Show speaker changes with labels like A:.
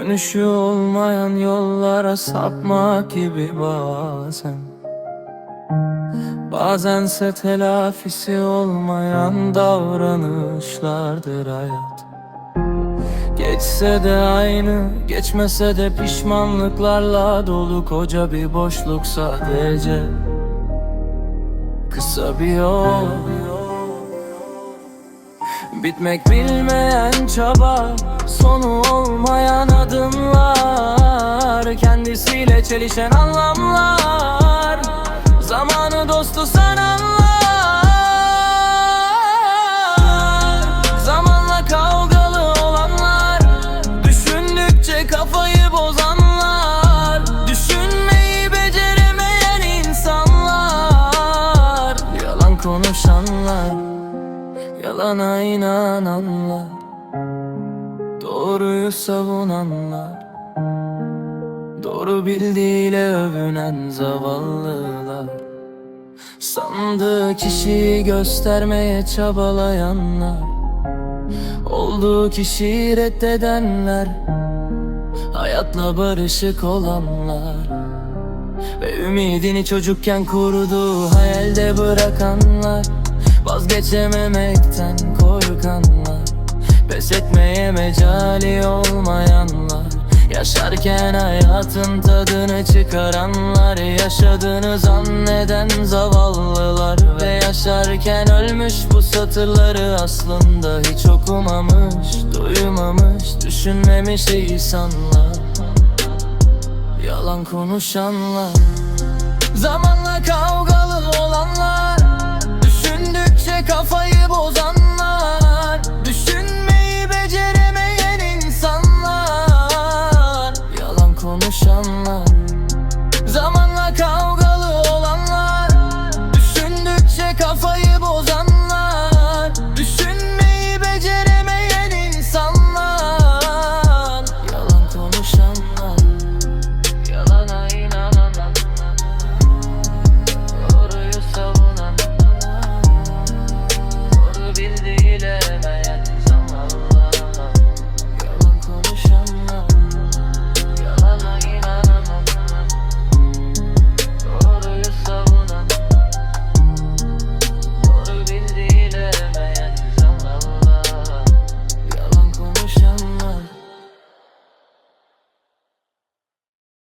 A: Dönüşü olmayan yollara sapmak gibi bazen. Bazense telafisi olmayan davranışlardır hayat. Geçse de aynı, geçmese de pişmanlıklarla dolu koca bir boşluk sadece. Kısa bir yol Bitmek bilmeyen çaba Sonu olmayan adımlar. Kendisiyle çelişen anlamlar Zamanı dostu sananlar Zamanla kavgalı olanlar Düşündükçe kafayı bozanlar. Düşünmeyi beceremeyen insanlar Yalan konuşanlar Yalana inananlar Doğruyu savunanlar Doğru bildiğiyle övünen zavallılar. Sandığı kişiyi göstermeye çabalayanlar Olduğu kişiyi reddedenler Hayatla barışık olanlar. Ve ümidini çocukken kurduğu hayalde bırakanlar Vazgeçememekten korkanlar Pes etmeye mecali olmayanlar Yaşarken hayatın tadını çıkaranlar Yaşadığını zanneden zavallılar Ve yaşarken ölmüş bu satırları aslında Hiç okumamış, duymamış, düşünmemiş insanlar Yalan konuşanlar. Zamanla kavgalı insanlar Zamanla kavgalı olanlar. Düşündükçe kafayı